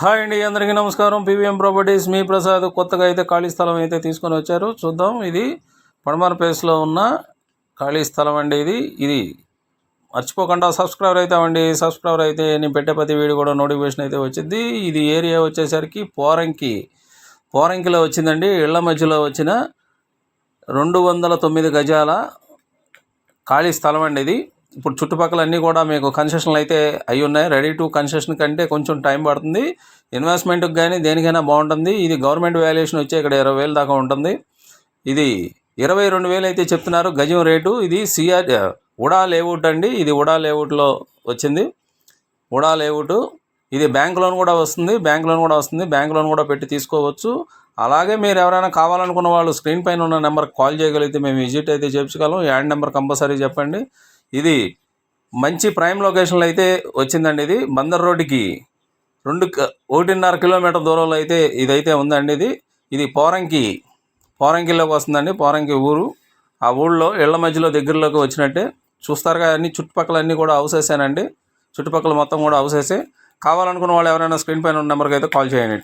Hi అండి అందరికీ నమస్కారం. పీవీఎం ప్రాపర్టీస్ మీ ప్రసాద్ కొత్తగా అయితే ఖాళీ స్థలం అయితే తీసుకొని వచ్చారు. చూద్దాం ఇది పడమర ప్లేస్లో ఉన్న ఖాళీ స్థలం అండి ఇది. ఇది మర్చిపోకుండా సబ్స్క్రైబర్ అవుతామండి. సబ్స్క్రైబర్ అయితే నేను పెట్టే ప్రతి వీడియో కూడా నోటిఫికేషన్ అయితే వచ్చింది ఇది ఏరియా వచ్చేసరికి పోరంకి. పోరంకిలో వచ్చిందండి. ఇళ్ళ మధ్యలో వచ్చిన రెండు వందల తొమ్మిది గజాల ఖాళీ స్థలం అండి ఇది. ఇప్పుడు చుట్టుపక్కల అన్నీ కూడా మీకు కన్సెషన్లు అయితే అయి ఉన్నాయి. రెడీ టు కన్సెషన్ కంటే కొంచెం టైం పడుతుంది. ఇన్వెస్ట్మెంట్కి కానీ దేనికైనా బాగుంటుంది. ఇది గవర్నమెంట్ వాల్యుయేషన్ వచ్చి ఇక్కడ ఇరవై వేలు దాకా ఉంటుంది. ఇది ఇరవై రెండు వేలు అయితే చెప్తున్నారు. గజం రేటు. ఇది సిఆర్ ఉడా లేఅవుట్ అండి. ఇది ఉడా లేఅవుట్లో వచ్చింది. UDA layout. ఇది బ్యాంక్ లోన్ కూడా వస్తుంది. బ్యాంక్ లోన్ కూడా వస్తుంది. బ్యాంక్ లోన్ కూడా పెట్టి తీసుకోవచ్చు. అలాగే మీరు ఎవరైనా కావాలనుకున్న వాళ్ళు స్క్రీన్ పైన ఉన్న నెంబర్కి కాల్ చేయగలిగితే మేము విజిట్ అయితే చేయించగలం యాడ్ నెంబర్ కంపల్సరీ చెప్పండి. ఇది మంచి ప్రైమ్ లొకేషన్లో అయితే వచ్చిందండి ఇది. బందర్ రోడ్డుకి రెండు ఒకటిన్నర కిలోమీటర్ దూరంలో అయితే ఇదైతే ఉందండి ఇది. ఇది పోరంకి పోరంకిలోకి వస్తుందండి. పోరంకి ఊరు. ఆ ఊళ్ళో ఇళ్ళ మధ్యలో దగ్గరలోకి వచ్చినట్టే. చూస్తారుగా అన్ని చుట్టుపక్కల అన్నీ కూడా హౌసెసేనండి చుట్టుపక్కల మొత్తం కూడా హౌసెసే కావాలనుకున్న వాళ్ళు ఎవరైనా స్క్రీన్ పైన ఉన్న నెంబర్కి అయితే కాల్ చేయండి.